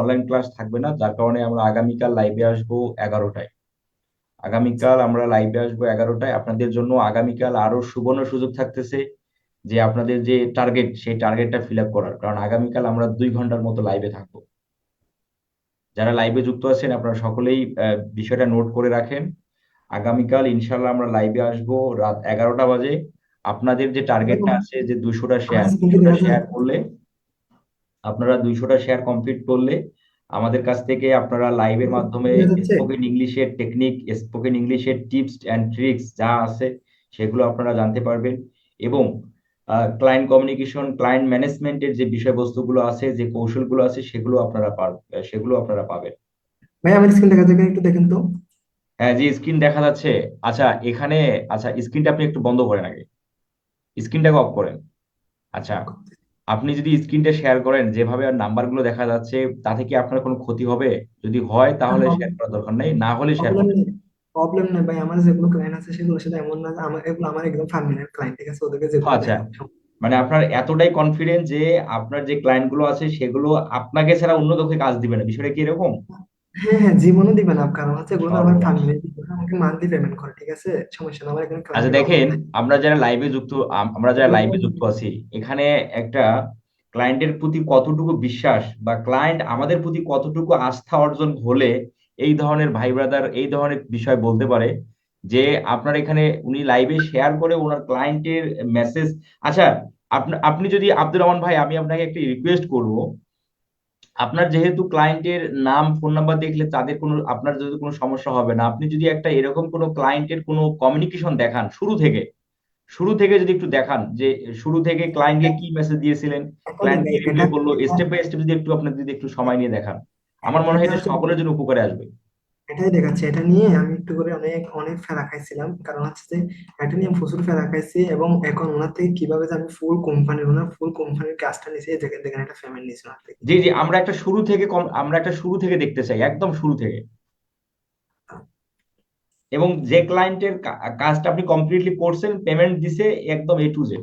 Online class থাকবে না যার কারণে আমরা আগামীকাল লাইভে আসব এগারোটায়। আগামীকাল আমরা লাইভে আসব এগারোটায়। আপনাদের জন্য আগামীকাল আরও সুবর্ণ সুযোগ থাকতেছে যে আপনাদের যে টার্গেট সেই টার্গেটটা ফিল আপ করার। কারণ আগামীকাল আমরা দুই ঘণ্টার মতো লাইভে থাকব। যারা লাইভে যুক্ত আছেন আপনারা সকলেই বিষয়টা নোট করে রাখেন। আগামীকাল ইনশাল্লাহ আমরা লাইভে আসব রাত এগারোটা বাজে। আপনাদের যে টার্গেটটা আছে যে দুশোটা শেয়ার দুশোটা শেয়ার করলে আপনারা দুইশোটা শেয়ার কমপ্লিট করলে আমাদের কাছ থেকে আপনারা লাইভের মাধ্যমে স্পোকেন ইংলিশের টেকনিক স্পোকেন ইংলিশের টিপস অ্যান্ড ট্রিক্স যা আছে সেগুলো আপনারা জানতে পারবেন। এবং ক্লায়েন্ট কমিউনিকেশন ক্লায়েন্ট ম্যানেজমেন্টের যে বিষয়বস্তুগুলো আছে যে কৌশলগুলো আছে সেগুলো আপনারা সেগুলো আপনারা পাবেন। ভাই আমার স্ক্রিন দেখা যায় একটু দেখেন তো। হ্যাঁ যে স্ক্রিন দেখা যাচ্ছে। আচ্ছা এখানে আচ্ছা স্ক্রিনটা আপনি একটু বন্ধ করেন আগে। স্ক্রিনটাকে অফ করেন। আচ্ছা আপনি যদি স্ক্রিনটা শেয়ার করেন যেভাবে আর নাম্বারগুলো দেখা যাচ্ছে তাতে কি আপনার কোনো ক্ষতি হবে? যদি হয় তাহলে শেয়ার করার দরকার নাই না হলে শেয়ার প্রবলেম নাই প্রবলেম নেই ভাই। আমার যেগুলো ক্লায়েন্ট আছে সেগুলোর সাথে এমন না যে আমার এগুলো আমার একদম পার্মানেন্ট ক্লায়েন্ট ঠিক আছে? ওদেরকে যেগুলো আচ্ছা। মানে আপনার এতটাই কনফিডেন্ট যে আপনার যে ক্লায়েন্টগুলো আছে সেগুলো আপনাকে ছাড়া অন্য কাউকে কাজ দিবে না। বিষয়টা কি এরকম? হ্যাঁ হ্যাঁ জীবনও দিবে না কারণ হচ্ছে এগুলো আমার সর্বনাশ। পার্মানেন্ট আমাকে মান্থলি পেমেন্ট করে ঠিক আছে সমস্যা না আমার এখানে আচ্ছা ক্লায়েন্টের দেখেন নাই আমরা যারা লাইভে যুক্ত আম- আমরা যারা লাইভে যুক্ত আছি এখানে একটা ক্লায়েন্টের প্রতি কতটুকু বিশ্বাস বা ক্লায়েন্ট আমাদের প্রতি কতটুকু আস্থা অর্জন হলে এই ধরনের ভাই ব্রাদার এই ধরনের বিষয় বলতে পারে যে আপনার এখানে উনি লাইভে শেয়ার করে ওনার ক্লায়েন্টের মেসেজ আচ্ছা আপনি আপনি যদি আব্দুর রহমান ভাই আমি আপনাকে একটা রিকোয়েস্ট করব আপনার যেহেতু ক্লায়েন্টের নাম ফোন নাম্বার দেখলে তাদের কোনো আপনার যদি কোনো সমস্যা হবে না আপনি যদি একটা এরকম কোনো ক্লায়েন্টের কোনো কমিউনিকেশন দেখান শুরু থেকে শুরু থেকে যদি একটু দেখান যে শুরু থেকে ক্লায়েন্টকে কি মেসেজ দিয়েছিলেন ক্লায়েন্ট কি এটা- স্টেপ বাই স্টেপ যদি একটু আপনার যদি একটু সময় নিয়ে দেখান আমার মনে হয় যে এটা- সকলের জন্য উপকারে আসবে। এটাই দেখাচ্ছে। এটা নিয়ে আমি একটু করে অনেক অনেক ফেরা খাইছিলাম। কারণ হচ্ছে যে এটা নিয়ে প্রচুর ফেরা খাইছি এবং এখন ওনার থেকে কীভাবে যে আমি ফুল কোম্পানির ওনার ফুল কোম্পানির কাজটা নিয়েছি দেখেন দেখেন একটা পেমেন্ট নিয়েছি ওনার থেকে। জি জি আমরা একটা শুরু থেকে কম আমরা একটা শুরু থেকে দেখতে চাই একদম শুরু থেকে। এবং যে ক্লায়েন্টের কাজটা আপনি কমপ্লিটলি করছেন পেমেন্ট দিছে একদম এ টু জেড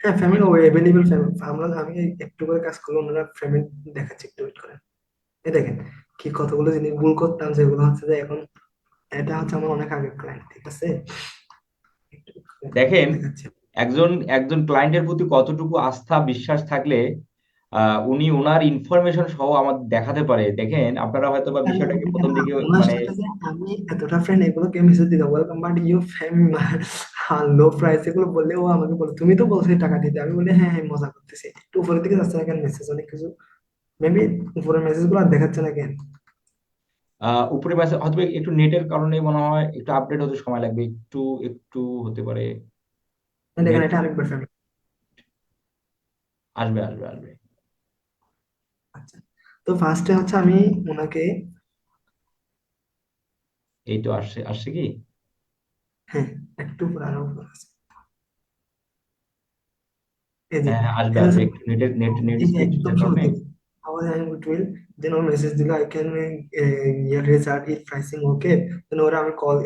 হ্যাঁ পেমেন্ট ও অ্যাভেলেবল পেমেন্ট আমরা আমি একটু করে কাজ করলে ওনারা পেমেন্ট দেখাচ্ছে একটু ওয়েট করেন। এই দেখেন কি কতগুলো জিনিস ভুল করতাম যেগুলো হচ্ছে যে এখন এটা হচ্ছে আমার অনেক আগের ক্লায়েন্ট ঠিক আছে? দেখেন একজন একজন ক্লায়েন্টের প্রতি কতটুকু আস্থা বিশ্বাস থাকলে উনি ওনার ইনফরমেশন সহ আমাদের দেখাতে পারে। দেখেন আপনারা হয়তো বা বিষয়টাকে প্রথম দিকে মানে আমি এতটা ফ্রেন্ড এগুলো কে মেসেজ দিতে welcome but you fame low price এগুলো বললে ও আমাকে বলে তুমি তো বলছো টাকা দিতে। আমি বলি হ্যাঁ হ্যাঁ মজা করতেছি। একটু উপরের দিকে যাচ্ছে কেন? মেসেজ অনেক কিছু মেবি উপরের মেসেজগুলো আর দেখাচ্ছে না কেন? উপরে মেসেজ হয়তো একটু নেটের কারণে মনে হয় একটু আপডেট হতে সময় লাগবে একটু একটু হতে পারে। দেখেন এটা আরেকবার আসবে আসবে আসবে। আচ্ছা তো ফার্স্টে হচ্ছে আমি ওনাকে এই তো আসছে আসছে কি? হ্যাঁ একটু উপরে আরও আছে। হ্যাঁ হ্যাঁ, আসবে আসবে একটু নেটের নেট নেট একদম ওর মেসেজ দিল I can year result pricing okay then ওরা আমি কল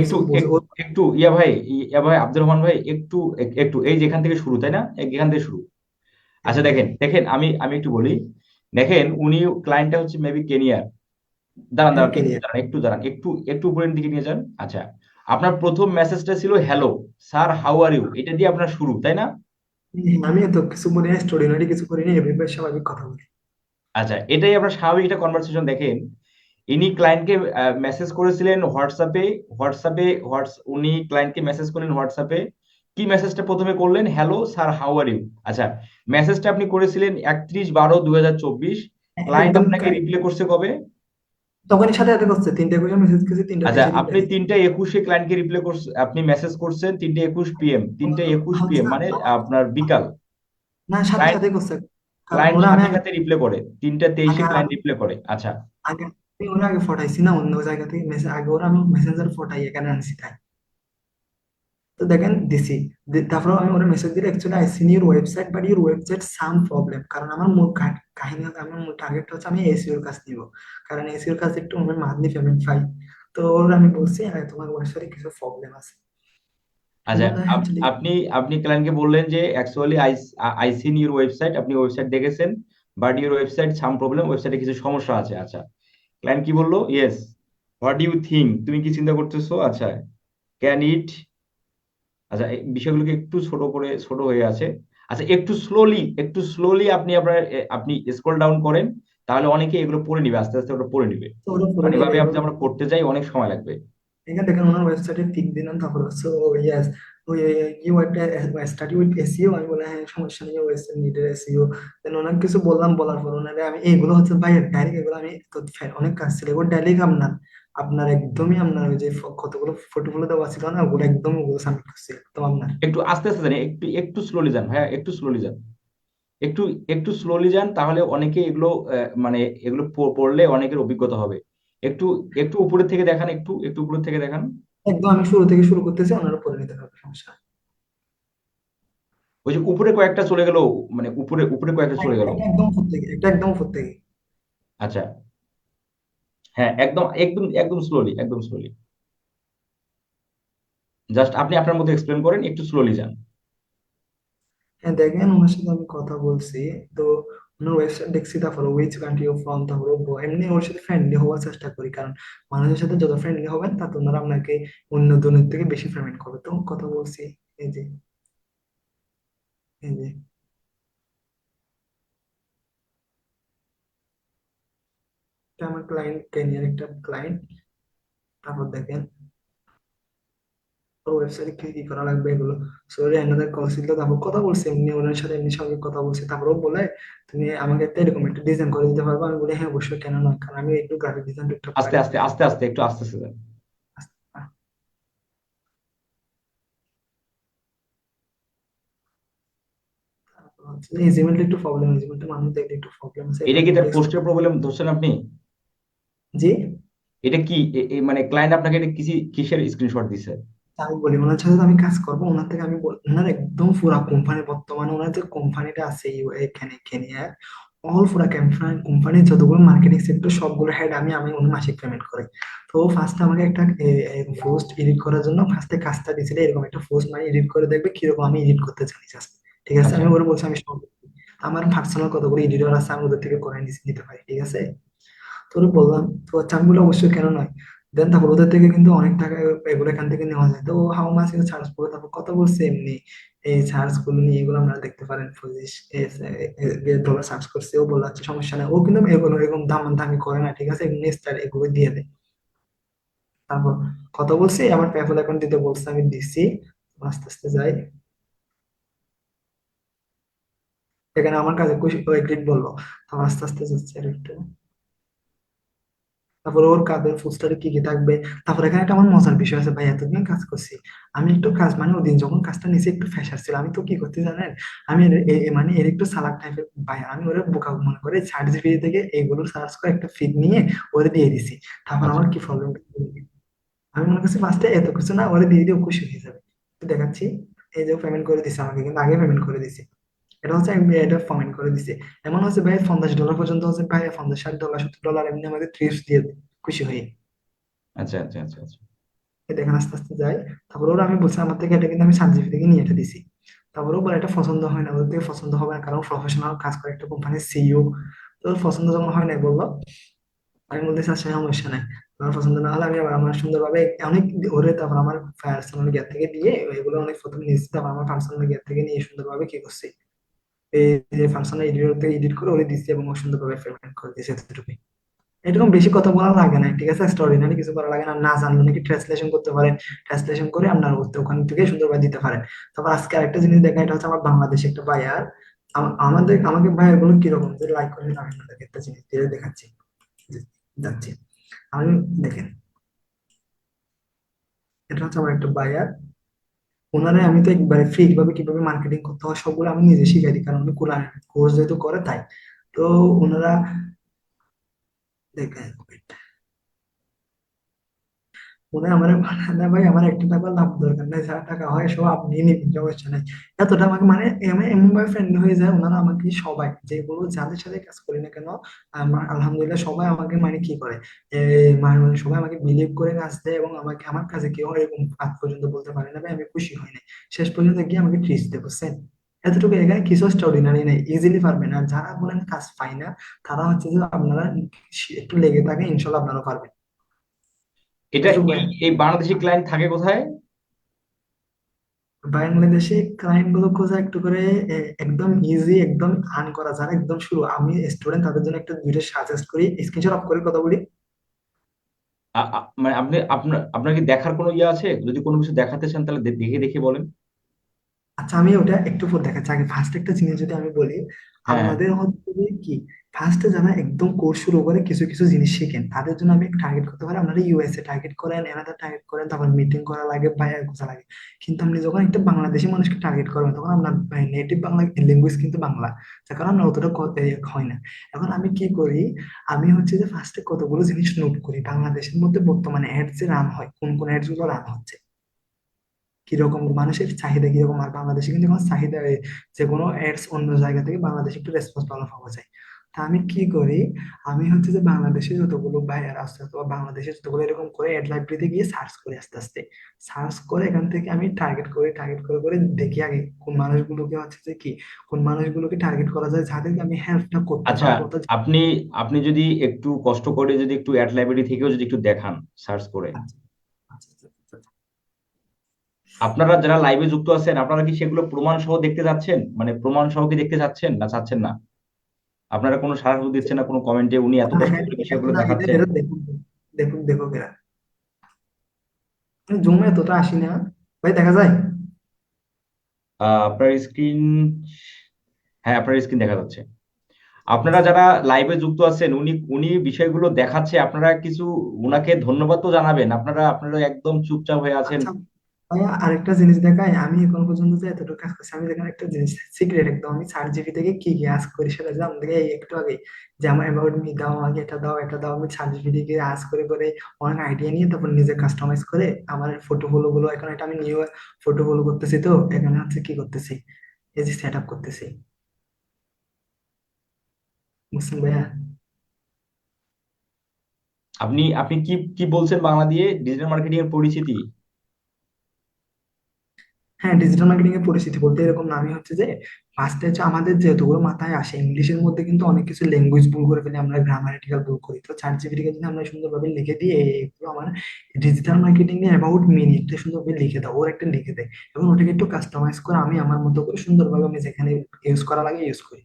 একটু একটু ইয়া ভাই ইয়া ভাই আব্দুর রহমান ভাই একটু একটু এই যেখান থেকে শুরু তাই না? এখান থেকে শুরু। আচ্ছা দেখেন দেখেন আমি আমি একটু বলি। দেখেন উনি ক্লায়েন্টটা হচ্ছে মেবি কেনিয়ার দাঁড়ান হ্যাঁ, দাঁড়ান একটু দাঁড়ান একটু একটু উপরের দিকে নিয়ে যান। আচ্ছা আপনার প্রথম মেসেজটা ছিল hello sir how are you এটা দিয়ে আপনার শুরু তাই না? আমি এত কিছু মনে হয় এক্সট্রাঅর্ডিনারি কিছু করিনি এমনি স্বাভাবিক কথা বলি। আচ্ছা এটাই আপনার স্বাভাবিক একটা কনভারসেশন দেখেন। ইনি ক্লায়েন্টকে মেসেজ করেছিলেন হোয়াটসঅ্যাপে হোয়াটসঅ্যাপে হোয়াটস উনি ক্লায়েন্টকে মেসেজ করলেন হোয়াটসঅ্যাপে কি মেসেজটা প্রথমে করলেন? Hello sir how are you আচ্ছা মেসেজটা আপনি করেছিলেন একত্রিশ বারো দুই হাজার চব্বিশ ক্লায়েন্ট আপনাকে রিপ্লাই করছে কবে? তখনই সাথে সাথে করছে তিনটে একুশে মেসেজ করেছি তিনটা আচ্ছা আপনি তিনটা একুশে ক্লায়েন্টকে রিপ্লাই করছেন আপনি মেসেজ করছেন তিনটে একুশ পিএম তিনটে একুশ আচ্ছা, পিএম মানে আপনার বিকাল। না সাথে সাথে করছে। ক্লায়েন্ট সাথে সাথে রিপ্লাই করে তিনটা তেইশে ক্লায়েন্ট রিপ্লাই করে আচ্ছা। আগে আমি ওরা আগে ফটাইছি না অন্য জায়গা থেকে মেসেজ আগে ওরা আমি মেসেঞ্জার ফটাই এখানে আনছি তাই। তো দেখেন দিছি। তারপর আমি ওরা মেসেজ দিলে actually I seen your website but your website some problem কারণ আমার মূল কাহিনী আমার মূল টার্গেট হচ্ছে আমি এসইওর কাজ নিব। কারণ এসইওর কাজ একটু আমি মান্থলি পেমেন্ট পাই। তো ওরা আমি বলছি হ্যাঁ তোমার ওয়েবসাইটে কিছু প্রবলেম আছে। আচ্ছা আপনি আপনি ক্লায়েন্টকে বললেন যে actually I I seen your website আপনি ওয়েবসাইট দেখেছেন but your website some problem ওয়েবসাইটে কিছু সমস্যা আছে। আচ্ছা ক্লায়েন্ট কি বলল? ইয়েস হোয়াট ইউ থিঙ্ক তুমি কি চিন্তা করতেছো? আচ্ছা ক্যান ইট আচ্ছা বিষয়গুলোকে একটু ছোট করে ছোট হয়ে আছে। আচ্ছা একটু স্লোলি একটু স্লোলি আপনি আপনার আপনি স্ক্রল ডাউন করেন তাহলে অনেকে এগুলো পড়ে নিবে আস্তে আস্তে ওটা পড়ে নিবে। কারণ এভাবে আপনি আমরা পড়তে যাই অনেক সময় লাগবে। এখানে দেখেন ওনার ওয়েবসাইটে টিক দিলাম তারপর হচ্ছে ও ইয়েস ওই ইউ স্টাডি উইথ এসইও আমি বলে হ্যাঁ সমস্যা নেই ওয়েবসাইট নিডেড এসইও দেন ওনাকে কিছু বললাম, বলার পর ওনারে আমি এইগুলো হচ্ছে ভাই ডাইরেক্ট এগুলো আমি অনেক কাজ ছিল। এগুলো ডাইরেক্ট আপনার আপনার একদমই আপনার ওই যে কতগুলো ফটোগুলো দেওয়া ছিল না, ওগুলো একদম ওগুলো সাবমিট করছি, একদম আপনার। একটু আস্তে আস্তে জানি, একটু একটু স্লোলি যান ভাইয়া একটু স্লোলি যান। একটু একটু স্লোলি যান, তাহলে অনেকে এগুলো মানে এগুলো পড়লে অনেকের অভিজ্ঞতা হবে। একটু একটু উপরের থেকে দেখান একটু একটু উপরের থেকে দেখান। একদম আমি শুরু থেকে শুরু করতেছি ওনারা পরে নিতে হবে সমস্যা ওই যে উপরে কয়েকটা চলে গেল মানে উপরে উপরে কয়েকটা চলে গেল। একদম উপর থেকে এটা একদম উপর থেকে। আচ্ছা। হ্যাঁ একদম একদম একদম স্লোলি একদম স্লোলি জাস্ট আপনি আপনার মতো এক্সপ্লেন করেন একটু স্লোলি যান। হ্যাঁ দেখেন ওনার সাথে আমি কথা বলছি তো দেখছি তারপর উইচ কান্ট্রি ফ্রম তারপর এমনি ওর সাথে ফ্রেন্ডলি হওয়ার চেষ্টা করি, কারণ মানুষের সাথে যত ফ্রেন্ডলি হবেন তাতে ওনারা আপনাকে অন্য জনের থেকে বেশি পেমেন্ট করবে। তো কথা বলছি, এই যে এই যে। আমার ক্লায়েন্ট কেনিয়ার একটা ক্লায়েন্ট তারপর দেখেন। ওয়েবসাইটে কি কি করা লাগবে এগুলো। সরি এনাদের কল ছিল তারপর কথা বলছি এমনি ওনার সাথে এমনি সঙ্গে কথা বলছি। তারপর ও বলে তুমি আমাকে একটা এরকম একটা ডিজাইন করে দিতে পারবে? আমি বলি হ্যাঁ অবশ্যই কেন নয়? কারণ আমি একটু গ্রাফিক ডিজাইন টুকটাক আস্তে আস্তে আস্তে আস্তে একটু আস্তে আস্তে। যান তারপর হচ্ছে এই জিমেলটা একটু প্রবলেম এই জিমেলটা মানুষ দেখলে একটু প্রবলেম আছে। এটা কি তার পোস্টের প্রবলেম ধরছেন আপনি? জি? এটা কি মানে ক্লায়েন্ট আপনাকে এটা কিসি কিসের স্ক্রিনশট দিছে? আমি বলি ওনার সাথে আমি কাজ করব। ওনার থেকে আমি ওনার একদম পুরা কোম্পানি বর্তমানে ওনার যে কোম্পানিটা আছে এখানে কেনিয়ার অল পুরা কোম্পানি কোম্পানির যতগুলো মার্কেটিং সেক্টর সবগুলো হেড আমি আমি উনি মাসিক পেমেন্ট করে। তো ফার্স্ট আমাকে একটা পোস্ট এডিট করার জন্য ফার্স্টে কাজটা দিয়েছিল এরকম একটা পোস্ট মানে এডিট করে দেখবে কীরকম আমি এডিট করতে জানি জাস্ট ঠিক আছে? আচ্ছা। আমি ওরা বলছি আমি সব আমার পার্সোনাল কতগুলো এডিটর আছে আমি ওদের থেকে করে নিতে পারি ঠিক আছে? তোর বললাম তো বললাম অবশ্যই কেন নয়? দেন তারপর ওদের থেকে কিন্তু অনেক টাকা এগুলো এখান থেকে নেওয়া যায়। তো হাউ মাস ইউ চার্জ করবে তারপর কত বলছে এমনি? এই চার্জগুলো নিয়ে এগুলো আমরা দেখতে পারেন। পঁচিশ চার্জ করছে, ও বলল আচ্ছা সমস্যা নেই। ও কিন্তু এগুলো, এরকম দাম দামি করে না, ঠিক আছে? এমনি স্টার এগুলো দিয়ে দেয়। তারপর কত বলছি? আমার পেপ্যাল অ্যাকাউন্ট দিতে বলছে, আমি দিছি। আস্তে আস্তে যাই। এখানে আমার কাছে খুশি এগ্রিড বলল। আস্তে আস্তে যাচ্ছে আর একটু তারপর ওর কাজের পোস্টারে কি কি থাকবে? তারপর এখানে একটা আমার মজার বিষয় আছে ভাই এতদিন কাজ করছি। আমি একটু কাজ মানে ওদিন যখন কাজটা নিচে একটু ফ্যাসার ছিল, আমি তো কি করতে জানেন? আমি মানে এর একটু সালাক টাইপের ভাই আমি ওরে বোকা মনে করে সার্চ ফ্রি থেকে এইগুলো সার্চ করে একটা ফিড নিয়ে ওরে দিয়ে দিছি। তারপর আমার কি প্রবলেম আমি মনে করছি ফার্স্টে এত কিছু না, ওরে দিয়ে দিয়ে খুশি হয়ে যাবে। দেখাচ্ছি, এই যে পেমেন্ট করে দিছে আমাকে, কিন্তু আগে পেমেন্ট করে দিছে। এটা হচ্ছে আমি এটা পেমেন্ট করে দিছে। এমন হচ্ছে ভাই পঞ্চাশ ডলার পর্যন্ত হচ্ছে ভাই পঞ্চাশ ষাট ডলার সত্তর ডলার এমনি আমাদের ত্রিশ দিয়ে খুশি হয়ে আচ্ছা আচ্ছা আচ্ছা আচ্ছা। এই দেখেন আস্তে আস্তে যায় তারপর ওরা আমি বলছি আমার থেকে এটা কিন্তু আমি সার্টিফিকেট থেকে নিয়ে এটা দিছি। তারপর ও বলে এটা পছন্দ হয় না ওদের থেকে পছন্দ হবে না কারণ প্রফেশনাল কাজ করে একটা কোম্পানির সিইও তো ওর পছন্দ যখন হয় না বলল আমি বলতেছি আচ্ছা সমস্যা নাই। আমার পছন্দ না হলে আমি আবার আমার সুন্দরভাবে অনেক ওরে তারপর আমার পার্সোনাল গিয়ার থেকে দিয়ে এগুলো অনেক প্রথমে নিয়েছি তারপর আমার পার্সোনাল গিয়ার থেকে নিয়ে সুন্দরভাবে কি করছি? এই যে পার্সোনাল এডিটর থেকে এডিট করে ওরে দিচ্ছি এবং সুন্দরভাবে পেমেন্ট করে দিয়েছে এতটুকুই। এরকম বেশি কথা বলা লাগে না, ঠিক আছে? এক্সট্রাঅর্ডিনারি কিছু করা লাগে না না জানলে নাকি ট্রান্সলেশন করতে পারেন। ট্রান্সলেশন করে আপনার ওখান থেকে সুন্দরভাবে দিতে পারেন। তারপর আজকে আরেকটা জিনিস দেখা, এটা হচ্ছে আমার বাংলাদেশে একটা বায়ার আমাদের, আমাকে বায়ারগুলো কীরকম যে লাইক করে আপনাদেরকে একটা জিনিস দিয়ে দেখাচ্ছি। যাচ্ছি। আমি দেখেন। এটা হচ্ছে আমার একটা বায়ার ওনারে আমি তো একবারে ফ্রি ভাবে কীভাবে মার্কেটিং করতে হয়, সবগুলো আমি নিজে শিখাই দিই, কারণ কোরআন কোর্স যেহেতু করে তাই। তো ওনারা দেখেন মনে আমার না ভাই, আমার একটা টাকা লাভ দরকার নাই, যা টাকা হয় সব আপনি সমস্যা নাই। এতটা আমাকে মানে এমন ভাবে ফ্রেন্ডলি হয়ে যায়, ওনারা আমাকে সবাই যাদের সাথে কাজ করি না কেন আমার আলহামদুলিল্লাহ সবাই আমাকে মানে কি করে মানে সবাই আমাকে বিলিভ করে কাজ দেয় এবং আমাকে, আমার কাছে কেউ এরকম আজ পর্যন্ত বলতে পারে না, ভাই, আমি খুশি হই নাই। শেষ পর্যন্ত গিয়ে আমাকে ট্রিট দেয়, বুঝছেন? এতটুকু এখানে কিছু এক্সট্রাঅর্ডিনারি নেই ইজিলি পারবেন। আর যারা বলেন কাজ পাই না, তারা হচ্ছে যে আপনারা একটু লেগে থাকে ইনশাল্লাহ আপনারা পারবেন। এটা এই বাংলাদেশি ক্লায়েন্ট থাকে কোথায়? বাংলাদেশে ক্লায়েন্টগুলো খোঁজা একটু করে একদম ইজি একদম আর্ন করা যারা একদম শুরু। আমি স্টুডেন্ট তাদের জন্য একটা দুইটা সাজেস্ট করি স্ক্রিনশট অফ করে কথা বলি। মানে আপনি আপনার আপনার কি দেখার কোনো ইয়ে আছে? যদি কোনো কিছু দেখাতে চান তাহলে দেখে দেখে বলেন। আচ্ছা আমি ওটা একটু পর দেখাচ্ছি। আগে ফার্স্ট একটা জিনিস যদি আমি বলি হ্যাঁ। আমাদের হচ্ছে কি ফার্স্টে যারা একদম কোর্স শুরু করে কিছু কিছু জিনিস শিখেন, তাদের জন্য আমি টার্গেট করতে পারি। আপনারা ইউএসএ টার্গেট করেন এনাদের টার্গেট করেন, তারপর মিটিং করা লাগে, বাইরে খোঁজা লাগে। কিন্তু আপনি যখন একটা বাংলাদেশি মানুষকে টার্গেট করবেন, তখন আপনার নেটিভ বাংলা ল্যাঙ্গুয়েজ কিন্তু বাংলা। যার কারণে আপনার অতটা হয় না। এখন আমি কি করি? আমি হচ্ছে যে ফার্স্টে কতগুলো জিনিস নোট করি। বাংলাদেশের মধ্যে বর্তমানে অ্যাডস যে রান হয়, কোন কোন অ্যাডসগুলো রান হচ্ছে? কীরকম মানুষের চাহিদা কীরকম? আর বাংলাদেশে কিন্তু চাহিদা যে কোনো অ্যাডস অন্য জায়গা থেকে বাংলাদেশে একটু রেসপন্স ভালো পাওয়া যায়। তা আমি কি করি? আমি হচ্ছে যে বাংলাদেশে যতগুলো বাইরে আসতে অথবা বাংলাদেশে যতগুলো এরকম করে অ্যাড লাইব্রেরিতে গিয়ে সার্চ করি আস্তে আস্তে। সার্চ করে এখান থেকে আমি টার্গেট করি টার্গেট করে করে দেখি আগে কোন মানুষগুলোকে হচ্ছে যে কি কোন মানুষগুলোকে টার্গেট করা যায় যাদেরকে আমি হেল্পটা করতে আচ্ছা আপনি আপনি যদি একটু কষ্ট করে যদি একটু অ্যাড লাইব্রেরি থেকেও যদি একটু দেখান সার্চ করে। আচ্ছা আচ্ছা আচ্ছা। আপনারা যারা লাইভে যুক্ত আছেন আপনারা কি সেগুলো প্রমাণ সহ দেখতে চাচ্ছেন মানে প্রমাণ সহ কি দেখতে চাচ্ছেন না চাচ্ছেন না? আপনারা কোনো সাড়া দিচ্ছেন না কোনো কমেন্টে উনি এত কষ্ট হ্যাঁ করে বিষয়গুলো দেখাচ্ছেন? দেখুন দেখো এরা। জুমে এতটা আসি না। ভাই দেখা যায়? আপনার স্ক্রিন হ্যাঁ আপনার স্ক্রিন দেখা যাচ্ছে। আপনারা যারা লাইভে যুক্ত আছেন উনি উনি বিষয়গুলো দেখাচ্ছে আপনারা কিছু উনাকে ধন্যবাদ তো জানাবেন। আপনারা আপনারা একদম চুপচাপ হয়ে আছেন। আচ্ছা। ভাইয়া আরেকটা জিনিস দেখাই, আমি এখন পর্যন্ত যে এতটুকু কাজ করছি, আমি দেখেন একটা জিনিস সিক্রেট একদম। আমি চার জিবি থেকে কি কি আস্ক করি সেটা জানতে থেকে এই একটু আগে যে আমার অ্যাবাউট মি দাও আমাকে এটা দাও এটা দাও। আমি চার জিবি থেকে আস্ক করে করে অনেক আইডিয়া নিয়ে তারপর নিজে কাস্টমাইজ করে আমার ফটো গুলো গুলো, এখন এটা আমি নিউ ফটো গুলো করতেছি তো, এখানে হচ্ছে কি করতেছি? এই যে সেট আপ করতেছি। বুঝছেন ভাইয়া? আপনি আপনি কি কি বলছেন বাংলা দিয়ে? ডিজিটাল মার্কেটিং এর পরিচিতি? হ্যাঁ ডিজিটাল মার্কেটিং এর পরিস্থিতি বলতে এরকম নামই হচ্ছে যে ফার্স্টে হচ্ছে আমাদের যেহেতুগুলো মাথায় আসে, ইংলিশের মধ্যে কিন্তু অনেক কিছু ল্যাঙ্গুয়েজ ভুল করে ফেলি, আমরা গ্রামাটিক্যাল ভুল করি। তো চার জিবিটিকে যদি আমরা সুন্দরভাবে লিখে এই এগুলো আমার ডিজিটাল মার্কেটিং এ অ্যাবাউট মিনি একটা সুন্দরভাবে লিখে দাও, ওর একটা লিখে দেয়। এবং ওটাকে একটু কাস্টমাইজ করে আমি আমার মতো করে সুন্দরভাবে আমি যেখানে ইউজ করা লাগে ইউজ করি।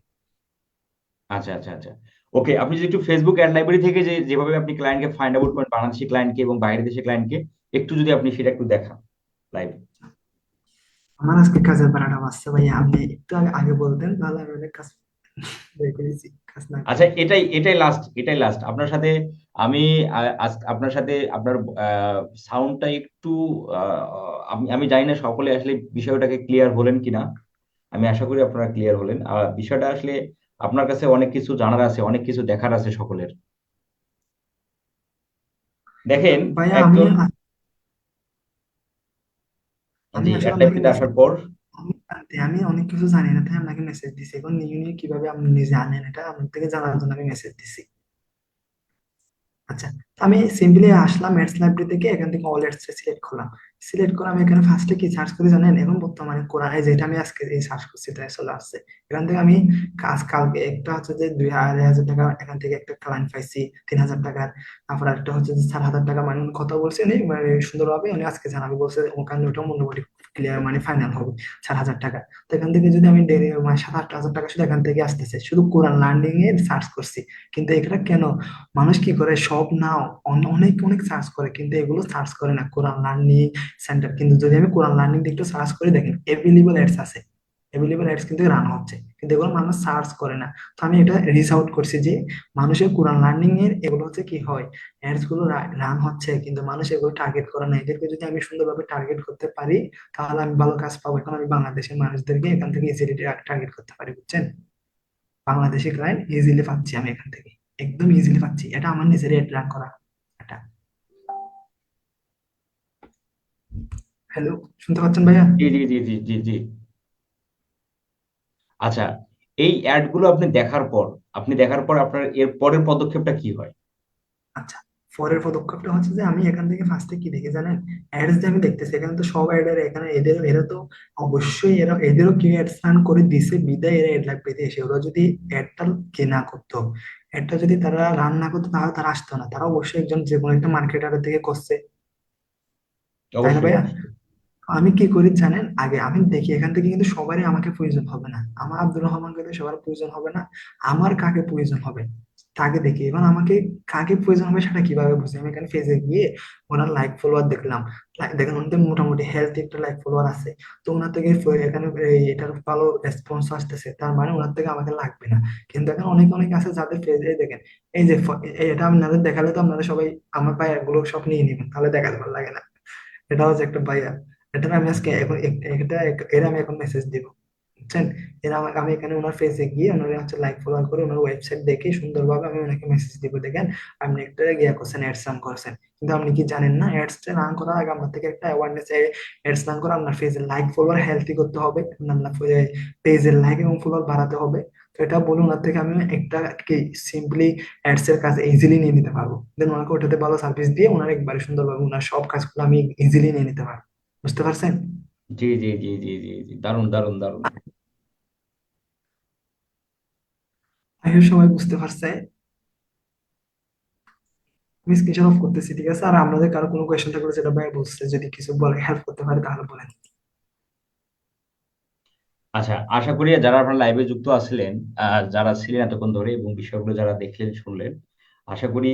আচ্ছা আচ্ছা আচ্ছা। ওকে আপনি যদি একটু ফেসবুক অ্যাড লাইব্রেরি থেকে যে, যেভাবে আপনি ক্লায়েন্টকে ফাইন্ড আউট করেন, বাংলাদেশি ক্লায়েন্টকে এবং বাইরের দেশের ক্লায়েন্টকে একটু যদি আপনি সেটা একটু দেখান লাইভ আমার আজকে কাজের বাঁচছে ভাই আপনি একটু আগে বলতেন তাহলে আমি অনেক কাজ আচ্ছা এটাই এটাই লাস্ট এটাই লাস্ট আপনার সাথে আমি আপনার সাথে আপনার সাউন্ডটা একটু আমি জানি না সকলে আসলে বিষয়টাকে ক্লিয়ার হলেন কিনা। আমি আশা করি আপনারা ক্লিয়ার হলেন। আর বিষয়টা আসলে আপনার কাছে অনেক কিছু জানার আছে অনেক কিছু দেখার আছে সকলের। দেখেন ভাইয়া একজন আমি জি আসলে অ্যাড আপনাকে লাইব্রেরিতে মেসেজ আসার পর আমি অনেক কিছু জানি না তাই আপনাকে মেসেজ দিছি। এখন নিউ নিয়ে কীভাবে আপনি নিজে আনেন এটা আপনার থেকে জানার জন্য আমি মেসেজ দিছি। আচ্ছা আমি সিম্পলি আসলাম এডস লাইব্রেরি থেকে, এখান থেকে অল এডস সিলেক্ট করলাম। সিলেক্ট করে আমি এখানে ফার্স্টে কি সার্চ করি জানেন? এখন বর্তমানে কোরআন যেটা আমি আজকে এই সার্চ করছি তাই চলে আসছে। এখান থেকে আমি কাজ কালকে একটা হচ্ছে যে দুই আড়াই হাজার টাকা এখান থেকে একটা ক্লায়েন্ট পাইছি, তিন হাজার টাকার। তারপর একটা হচ্ছে যে চার হাজার টাকা মানে কথা বলছে উনি মানে সুন্দরভাবে উনি আজকে জানাবে, বলছে ওখানে ওটা মোটামুটি ক্লিয়ার মানে ফাইনাল হবে, চার হাজার টাকা। তো এখান থেকে যদি আমি ডেলি মানে সাত আট হাজার টাকা শুধু এখান থেকে আসতেছে, শুধু কোরআন লার্নিং এর সার্চ করছি। কিন্তু এটা কেন? মানুষ কি করে? সব নাও অনেক অনেক সার্চ করে, কিন্তু এগুলো সার্চ করে না। কোরআন লার্নিং সেন্টার কিন্তু যদি আমি কোরআন লার্নিং একটু সার্চ করে, দেখেন এভেলেবল অ্যাডস আছে। এভেলেবল অ্যাডস কিন্তু রান হচ্ছে, কিন্তু এগুলো মানুষ সার্চ করে না। তো আমি এটা রিচ আউট করছি যে, মানুষের কোরআন লার্নিং এর এগুলো হচ্ছে কি হয়? অ্যাডসগুলো রান হচ্ছে, কিন্তু মানুষ এগুলো টার্গেট করে না। এদেরকে যদি আমি সুন্দরভাবে টার্গেট করতে পারি, তাহলে আমি ভালো কাজ পাবো। এখন আমি বাংলাদেশের মানুষদেরকে এখান থেকে ইজিলি টার্গেট করতে পারি, বুঝছেন? বাংলাদেশি ক্লায়েন্ট ইজিলি পাচ্ছি আমি এখান থেকে। একদম ইজিলি পাচ্ছি। এটা আমার নিজের এড রান করা এটা হ্যালো শুনতে পাচ্ছেন ভাইয়া? জি জি জি জি জি জি। আচ্ছা এই অ্যাডগুলো আপনি দেখার পর আপনি দেখার পর আপনার এর পরের পদক্ষেপটা কি হয়? আচ্ছা পরের পদক্ষেপটা হচ্ছে যে আমি এখান থেকে ফার্স্টে কি দেখি জানেন? অ্যাডস যে আমি দেখতেছি এখানে তো সব অ্যাডের এখানে এদের এরা তো অবশ্যই এরা এদেরও কেউ অ্যাডস রান করে দিছে বিদায় এরা অ্যাড লাগবে এসে ওরা যদি অ্যাডটা কে না করতো অ্যাডটা যদি তারা রান না করতো তাহলে তারা আসতো না। তারা অবশ্যই একজন যে কোনো একটা মার্কেটারের থেকে করছে। তাই না অবশ্যই ভাইয়া অবশ্যই আমি কি করি জানেন? আগে আমি দেখি এখান থেকে কিন্তু সবারই আমাকে প্রয়োজন হবে না। আমার আব্দুর রহমানকে তো সবার প্রয়োজন হবে না আমার কাকে প্রয়োজন হবে তাকে দেখি। এবং আমাকে কাকে প্রয়োজন হবে সেটা কীভাবে বুঝি? আমি এখানে ফেজে গিয়ে ওনার লাইক ফলোয়ার দেখলাম। Like, দেখেন ওনাদের মোটামুটি হেলথ একটা লাইক ফলোয়ার আছে। তো ওনার থেকে ফ- এখানে এই এটার ভালো রেসপন্স আসতেছে। তার মানে ওনার থেকে আমাকে লাগবে না। কিন্তু এখন অনেক অনেক আছে যাদের ফেজে দেখেন এই যে ফ- এটা আপনাদের দেখালে তো আপনারা সবাই আমার ভাই এগুলো সব নিয়ে নেবেন। তাহলে দেখাতে ভালো লাগে না। এটা হচ্ছে একটা ভাইয়া এটা আমি আজকে এখন এটা এর আমি এখন মেসেজ দিব, বুঝছেন? এর আমাকে আমি এখানে ওনার ফেসে গিয়ে ওনার হচ্ছে লাইক ফলো করে ওনার ওয়েবসাইট দেখে সুন্দরভাবে আমি ওনাকে মেসেজ দিব, দেখেন? আপনি একটা গিয়া করছেন অ্যাডস রান করছেন, কিন্তু আপনি কি জানেন না অ্যাডস রান করার আগে আপনার থেকে একটা অ্যাওয়ারনেস অ্যাডস রান করে, আপনার ফেজের লাইক ফলোয়ার হেলদি করতে হবে, আপনার পেজের লাইক এবং ফলোয়ার বাড়াতে হবে। এটা বলুন ওনার থেকে আমি একটা কি সিম্পলি অ্যাডস এর কাজ ইজিলি নিয়ে নিতে পারব। দেন ওনাকে ওটাতে ভালো সার্ভিস দিয়ে ওনার একবারে সুন্দরভাবে ওনার সব কাজগুলো আমি ইজিলি নিয়ে নিতে পারব। বুঝতে পারছেন? জি জি জি জি জি জি দারুণ দারুণ দারুণ। আই সবাই বুঝতে পারছে। আমি স্ক্রিনশট অফ করতেছি ঠিক আছে? আর আপনাদের কারও কোনো কোয়েশ্চেন থাকলে যেটা ভাই বলছে যদি কিছু বলে হেল্প করতে পারে তাহলে বলেন। আচ্ছা আশা করি যারা আপনার লাইভে যুক্ত আছিলেন যারা ছিলেন এতক্ষণ ধরে এবং বিষয়গুলো যারা দেখলেন, শুনলেন, আশা করি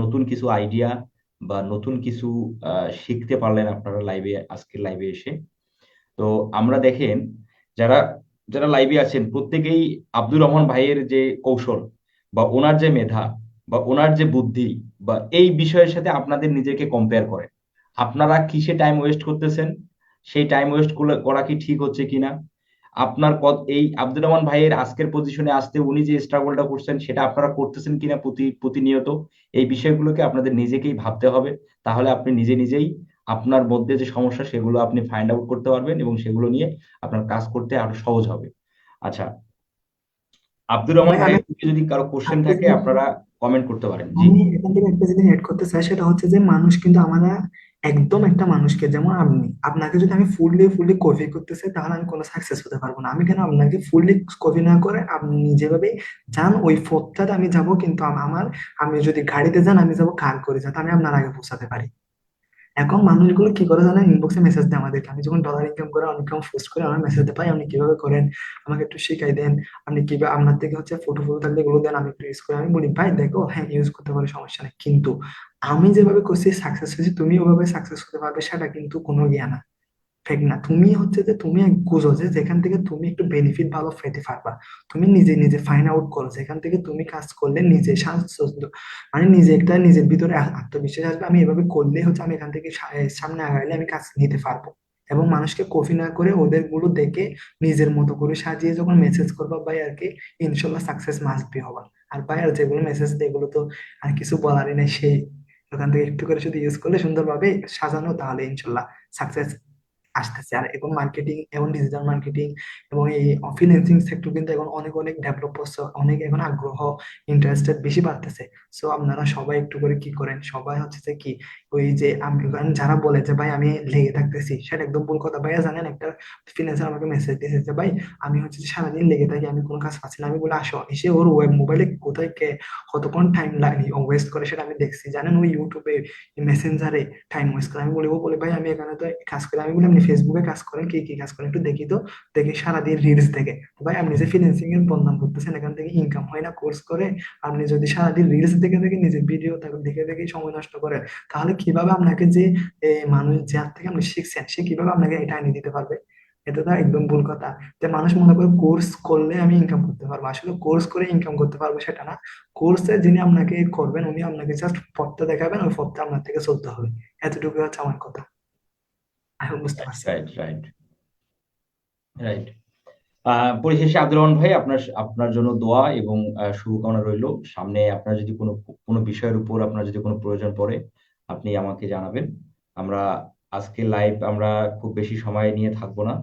নতুন কিছু আইডিয়া বা নতুন কিছু শিখতে পারলেন আপনারা লাইভে আজকের লাইভে এসে। তো আমরা দেখেন, যারা যারা লাইভে আছেন, প্রত্যেকেই আব্দুর রহমান ভাইয়ের যে কৌশল বা ওনার যে মেধা বা ওনার যে বুদ্ধি বা এই বিষয়ের সাথে আপনাদের নিজেকে কম্পেয়ার করেন। আপনারা কিসে টাইম ওয়েস্ট করতেছেন? সেই টাইম ওয়েস্ট করা কি ঠিক হচ্ছে কিনা? আপনার কত এই আব্দুর রহমান ভাইয়ের আজকের পজিশনে আসতে উনি যে স্ট্রাগলটা করছেন, সেটা আপনারা করতেছেন কিনা প্রতি, প্রতিনিয়ত, এই বিষয়গুলোকে আপনাদের নিজেকেই ভাবতে হবে। তাহলে আপনি নিজে নিজেই আপনার মধ্যে যে সমস্যা, সেগুলো আপনি ফাইন্ড আউট করতে পারবেন এবং সেগুলো নিয়ে আপনার কাজ করতে আরও সহজ হবে। আচ্ছা আব্দুর রহমান ভাইয়ের যদি কারও কোশ্চেন থাকে আপনারা কমেন্ট করতে পারেন। জি। আমি এখান থেকে একটা জিনিস এড করতে চাই সেটা হচ্ছে যে মানুষ কিন্তু আমরা একদম একটা মানুষকে যেমন আপনি আপনাকে যদি আমি ফুললি ফুললি কপি করতে চাই তাহলে আমি কোনো সাকসেস হতে পারব না। আমি কেন আপনাকে ফুললি কপি না করে আপনি যেভাবে যান ওই পথটাতে আমি যাব কিন্তু আমার আমি যদি গাড়িতে যান আমি যাব কার করে যাতে আমি আপনার আগে পৌঁছাতে পারি। এখন মানুষগুলো কি করে জানেন? ইনবক্সে মেসেজ দেয় আমাদেরকে। আমি যখন ডলার ইনকাম করে, অনেক কম পোস্ট করে আমার মেসেজ পাই, আপনি কীভাবে করেন? আমাকে একটু শেখাই দেন। আপনি কীভাবে আপনার থেকে হচ্ছে ফটো ফটো থাকলে এগুলো দেন, আমি একটু ইউজ করে। আমি বলি, ভাই, দেখো হ্যাঁ ইউজ করতে পারো সমস্যা নেই। কিন্তু আমি যেভাবে করছি সাকসেস হয়েছি, তুমি ওভাবে সাকসেস হতে পারবে, সেটা কিন্তু কোনো জ্ঞান না। ফেক না তুমি হচ্ছে যে, তুমি বুঝো যে, যেখান থেকে তুমি একটু বেনিফিট ভালো পেতে পারবা। তুমি নিজে নিজে ফাইন্ড আউট করো। যেখান থেকে তুমি কাজ করলে নিজে মানে নিজে একটা নিজের ভিতরে আত্মবিশ্বাস আসবে। আমি এভাবে করলে হচ্ছে আমি এখান থেকে সামনে আগাইলে আমি কাজ নিতে পারব। এবং মানুষকে কপি না করে ওদেরগুলো দেখে নিজের মতো করে সাজিয়ে যখন মেসেজ করবা, ভাই, আর কি, ইনশাল্লাহ সাকসেস মাস্ট বি হবা আর ভাই, আর যেগুলো মেসেজ এগুলো তো আর কিছু বলারই নাই। সেই ওখান থেকে একটু করে শুধু ইউজ করলে সুন্দরভাবে সাজানো, তাহলে ইনশাল্লাহ সাকসেস আসতেছে। আর এখন মার্কেটিং এবং ডিজিটাল মার্কেটিং এবং এই ফ্রিল্যান্সিং সেক্টর কিন্তু এখন অনেক অনেক ডেভেলপ করছে অনেক এখন আগ্রহ ইন্টারেস্টেড বেশি বাড়তেছে। সো আপনারা সবাই একটু করে কি করেন? সবাই হচ্ছে যে কি? ওই যে আমি যারা বলে যে, ভাই, আমি লেগে থাকতেছি, সেটা একদম ভুল কথা। ভাইয়া, জানেন, একটা ফ্রিল্যান্সার আমাকে মেসেজ দিয়েছে যে, ভাই, আমি হচ্ছে সারাদিন লেগে থাকি, আমি কোনো কাজ পাচ্ছি না। আমি বলে, আসো। এসে ওর ওয়েব মোবাইলে কোথায় কে, কতক্ষণ টাইম লাগে ওয়েস্ট করে সেটা আমি দেখছি। জানেন ওই ইউটিউবে মেসেঞ্জারে টাইম ওয়েস্ট করে। আমি বলি, ও বলে, ভাই, আমি এখানে তো কাজ করি। আমি বলি ফেসবুকে কাজ করেন কি কি কাজ করেন একটু দেখি তো। দেখি সারাদিন রিলস দেখে। ভাই, আপনি যে ফ্রিল্যান্সিং এর বদনাম করতেছেন, এখান থেকে ইনকাম হয় না কোর্স করে। আপনি যদি সারাদিন রিলস দেখে দেখে নিজের ভিডিও দেখে দেখে সময় নষ্ট করেন, তাহলে কীভাবে আপনাকে যে মানুষ যার থেকে আপনি শিখছেন, সে কীভাবে আপনাকে এটা এনে দিতে পারবে? এটা তো একদম ভুল কথা। যে মানুষ মনে করে কোর্স করলে আমি ইনকাম করতে পারব। আসলে কোর্স করে ইনকাম করতে পারব সেটা না। কোর্সে যিনি আপনাকে করবেন, উনি আপনাকে জাস্ট পথটা দেখাবেন, ওই পথটা আপনার থেকে চলতে হবে। এতটুকু হচ্ছে আমার কথা। আমি বুঝতে পারছি। রাইট রাইট রাইট পরিশেষে আব্দুর ভাই, আপনার আপনার জন্য দোয়া এবং শুভকামনা রইল। সামনে আপনার যদি কোনো কোনো বিষয়ের উপর আপনার যদি কোনো প্রয়োজন পড়ে, আপনি আমাকে জানাবেন। আমরা আজকে লাইভ আমরা খুব বেশি সময় নিয়ে থাকব না।